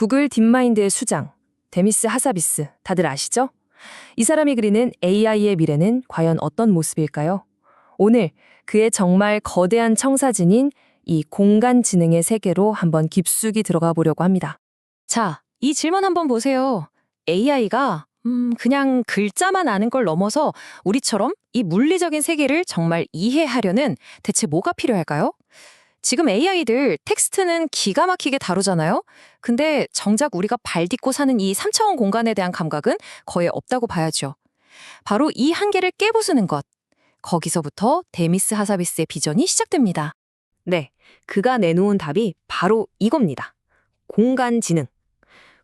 구글 딥마인드의 수장, 데미스 하사비스, 다들 아시죠? 이 사람이 그리는 AI의 미래는 과연 어떤 모습일까요? 오늘 그의 정말 거대한 청사진인 이 공간 지능의 세계로 한번 깊숙이 들어가 보려고 합니다. 자, 이 질문 한번 보세요. AI가 음, 그냥 글자만 아는 걸 넘어서 우리처럼 이 물리적인 세계를 정말 이해하려는 대체 뭐가 필요할까요? 지금 AI들 텍스트는 기가 막히게 다루잖아요? 근데 정작 우리가 발 딛고 사는 이 3차원 공간에 대한 감각은 거의 없다고 봐야죠. 바로 이 한계를 깨부수는 것. 거기서부터 데미스 하사비스의 비전이 시작됩니다. 네, 그가 내놓은 답이 바로 이겁니다. 공간 지능.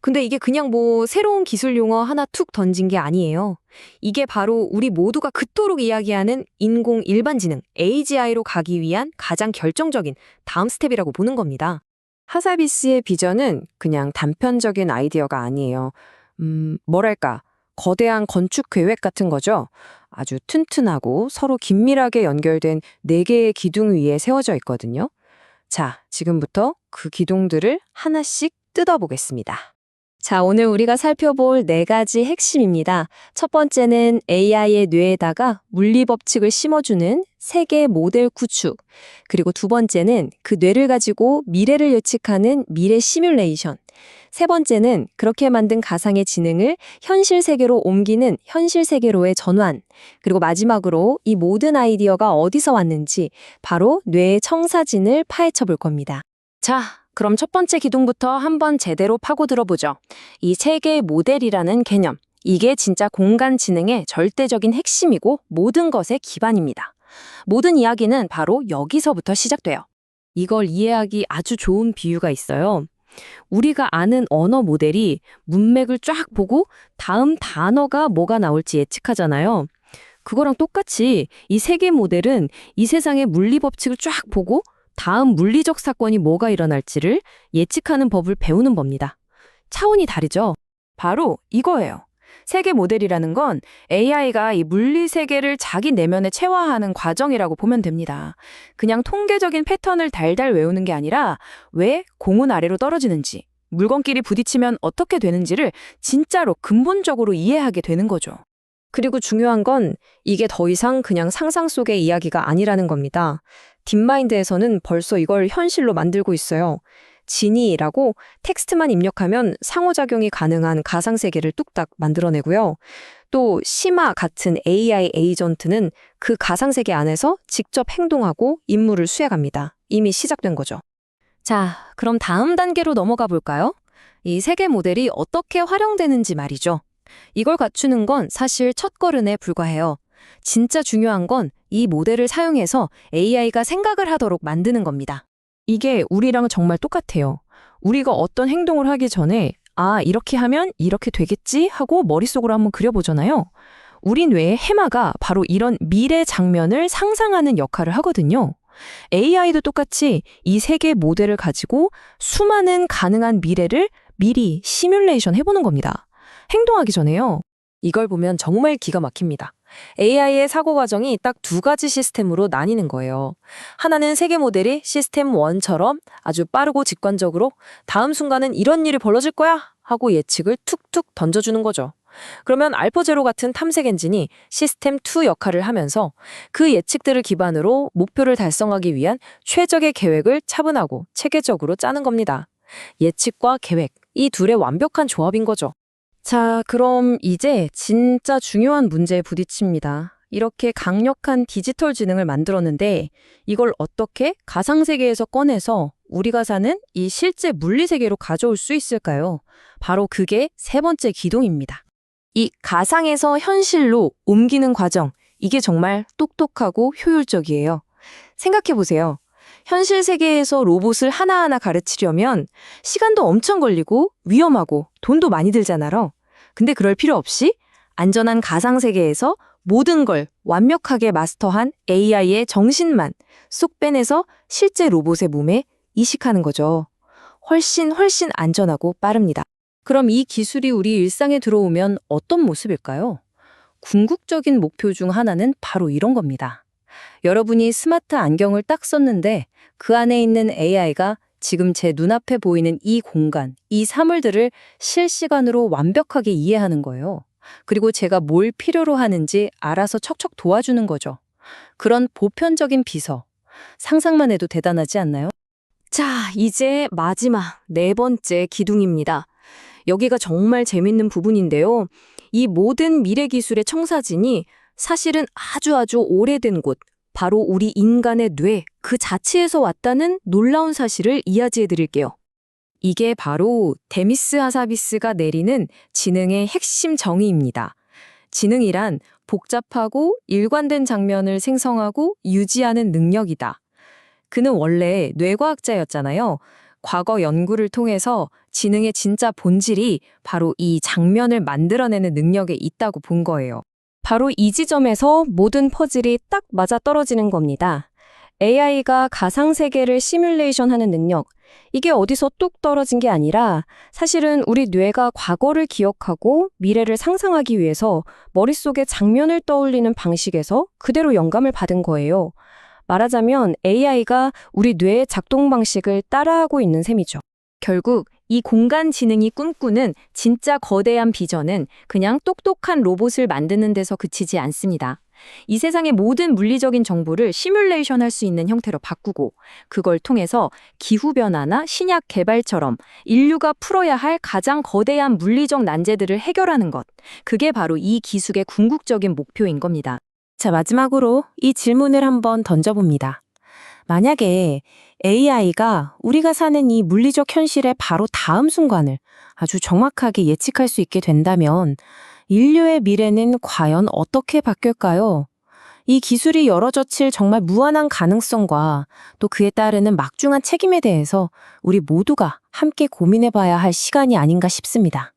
근데 이게 그냥 뭐 새로운 기술 용어 하나 툭 던진 게 아니에요. 이게 바로 우리 모두가 그토록 이야기하는 인공 일반지능 AGI로 가기 위한 가장 결정적인 다음 스텝이라고 보는 겁니다. 하사비스의 비전은 그냥 단편적인 아이디어가 아니에요. 음, 뭐랄까, 거대한 건축 계획 같은 거죠. 아주 튼튼하고 서로 긴밀하게 연결된 네 개의 기둥 위에 세워져 있거든요. 자, 지금부터 그 기둥들을 하나씩 뜯어보겠습니다. 자, 오늘 우리가 살펴볼 네 가지 핵심입니다. 첫 번째는 AI의 뇌에다가 물리 법칙을 심어주는 세계 모델 구축. 그리고 두 번째는 그 뇌를 가지고 미래를 예측하는 미래 시뮬레이션. 세 번째는 그렇게 만든 가상의 지능을 현실 세계로 옮기는 현실 세계로의 전환. 그리고 마지막으로 이 모든 아이디어가 어디서 왔는지 바로 뇌의 청사진을 파헤쳐 볼 겁니다. 자, 그럼 첫 번째 기둥부터 한번 제대로 파고 들어보죠. 이 세계 모델이라는 개념. 이게 진짜 공간 지능의 절대적인 핵심이고 모든 것의 기반입니다. 모든 이야기는 바로 여기서부터 시작돼요. 이걸 이해하기 아주 좋은 비유가 있어요. 우리가 아는 언어 모델이 문맥을 쫙 보고 다음 단어가 뭐가 나올지 예측하잖아요. 그거랑 똑같이 이 세계 모델은 이 세상의 물리 법칙을 쫙 보고 다음 물리적 사건이 뭐가 일어날지를 예측하는 법을 배우는 법니다. 차원이 다르죠? 바로 이거예요. 세계 모델이라는 건 AI가 이 물리 세계를 자기 내면에 체화하는 과정이라고 보면 됩니다. 그냥 통계적인 패턴을 달달 외우는 게 아니라 왜 공은 아래로 떨어지는지, 물건끼리 부딪히면 어떻게 되는지를 진짜로 근본적으로 이해하게 되는 거죠. 그리고 중요한 건 이게 더 이상 그냥 상상 속의 이야기가 아니라는 겁니다. 딥마인드에서는 벌써 이걸 현실로 만들고 있어요. 지니라고 텍스트만 입력하면 상호작용이 가능한 가상세계를 뚝딱 만들어내고요. 또 시마 같은 AI 에이전트는 그 가상세계 안에서 직접 행동하고 임무를 수행합니다. 이미 시작된 거죠. 자, 그럼 다음 단계로 넘어가 볼까요? 이 세계 모델이 어떻게 활용되는지 말이죠. 이걸 갖추는 건 사실 첫 걸음에 불과해요. 진짜 중요한 건 이 모델을 사용해서 AI가 생각을 하도록 만드는 겁니다. 이게 우리랑 정말 똑같아요. 우리가 어떤 행동을 하기 전에 아, 이렇게 하면 이렇게 되겠지 하고 머릿속으로 한번 그려보잖아요. 우리 뇌의 해마가 바로 이런 미래 장면을 상상하는 역할을 하거든요. AI도 똑같이 이 세계 모델을 가지고 수많은 가능한 미래를 미리 시뮬레이션 해보는 겁니다. 행동하기 전에요. 이걸 보면 정말 기가 막힙니다. AI의 사고 과정이 딱 두 가지 시스템으로 나뉘는 거예요. 하나는 세계 모델이 시스템 1처럼 아주 빠르고 직관적으로 다음 순간은 이런 일이 벌어질 거야 하고 예측을 툭툭 던져주는 거죠. 그러면 알파제로 같은 탐색 엔진이 시스템 2 역할을 하면서 그 예측들을 기반으로 목표를 달성하기 위한 최적의 계획을 차분하고 체계적으로 짜는 겁니다. 예측과 계획, 이 둘의 완벽한 조합인 거죠. 자, 그럼 이제 진짜 중요한 문제에 부딪힙니다. 이렇게 강력한 디지털 지능을 만들었는데 이걸 어떻게 가상세계에서 꺼내서 우리가 사는 이 실제 물리세계로 가져올 수 있을까요? 바로 그게 세 번째 기동입니다. 이 가상에서 현실로 옮기는 과정, 이게 정말 똑똑하고 효율적이에요. 생각해보세요. 현실 세계에서 로봇을 하나하나 가르치려면 시간도 엄청 걸리고 위험하고 돈도 많이 들잖아요. 근데 그럴 필요 없이 안전한 가상세계에서 모든 걸 완벽하게 마스터한 AI의 정신만 쏙 빼내서 실제 로봇의 몸에 이식하는 거죠. 훨씬 훨씬 안전하고 빠릅니다. 그럼 이 기술이 우리 일상에 들어오면 어떤 모습일까요? 궁극적인 목표 중 하나는 바로 이런 겁니다. 여러분이 스마트 안경을 딱 썼는데 그 안에 있는 AI가 지금 제 눈앞에 보이는 이 공간, 이 사물들을 실시간으로 완벽하게 이해하는 거예요. 그리고 제가 뭘 필요로 하는지 알아서 척척 도와주는 거죠. 그런 보편적인 비서. 상상만 해도 대단하지 않나요? 자, 이제 마지막 네 번째 기둥입니다. 여기가 정말 재밌는 부분인데요. 이 모든 미래 기술의 청사진이 사실은 아주 아주 오래된 곳, 바로 우리 인간의 뇌 그 자체에서 왔다는 놀라운 사실을 이야기해 드릴게요. 이게 바로 데미스 하사비스가 내리는 지능의 핵심 정의입니다. 지능이란 복잡하고 일관된 장면을 생성하고 유지하는 능력이다. 그는 원래 뇌과학자였잖아요. 과거 연구를 통해서 지능의 진짜 본질이 바로 이 장면을 만들어내는 능력에 있다고 본 거예요. 바로 이 지점에서 모든 퍼즐이 딱 맞아 떨어지는 겁니다. AI가 가상세계를 시뮬레이션 하는 능력, 이게 어디서 뚝 떨어진 게 아니라 사실은 우리 뇌가 과거를 기억하고 미래를 상상하기 위해서 머릿속에 장면을 떠올리는 방식에서 그대로 영감을 받은 거예요. 말하자면 AI가 우리 뇌의 작동 방식을 따라하고 있는 셈이죠. 결국 이 공간 지능이 꿈꾸는 진짜 거대한 비전은 그냥 똑똑한 로봇을 만드는 데서 그치지 않습니다. 이 세상의 모든 물리적인 정보를 시뮬레이션 할 수 있는 형태로 바꾸고 그걸 통해서 기후변화나 신약 개발처럼 인류가 풀어야 할 가장 거대한 물리적 난제들을 해결하는 것. 그게 바로 이 기술의 궁극적인 목표인 겁니다. 자, 마지막으로 이 질문을 한번 던져봅니다. 만약에 AI가 우리가 사는 이 물리적 현실의 바로 다음 순간을 아주 정확하게 예측할 수 있게 된다면 인류의 미래는 과연 어떻게 바뀔까요? 이 기술이 열어젖힐 정말 무한한 가능성과 또 그에 따르는 막중한 책임에 대해서 우리 모두가 함께 고민해봐야 할 시간이 아닌가 싶습니다.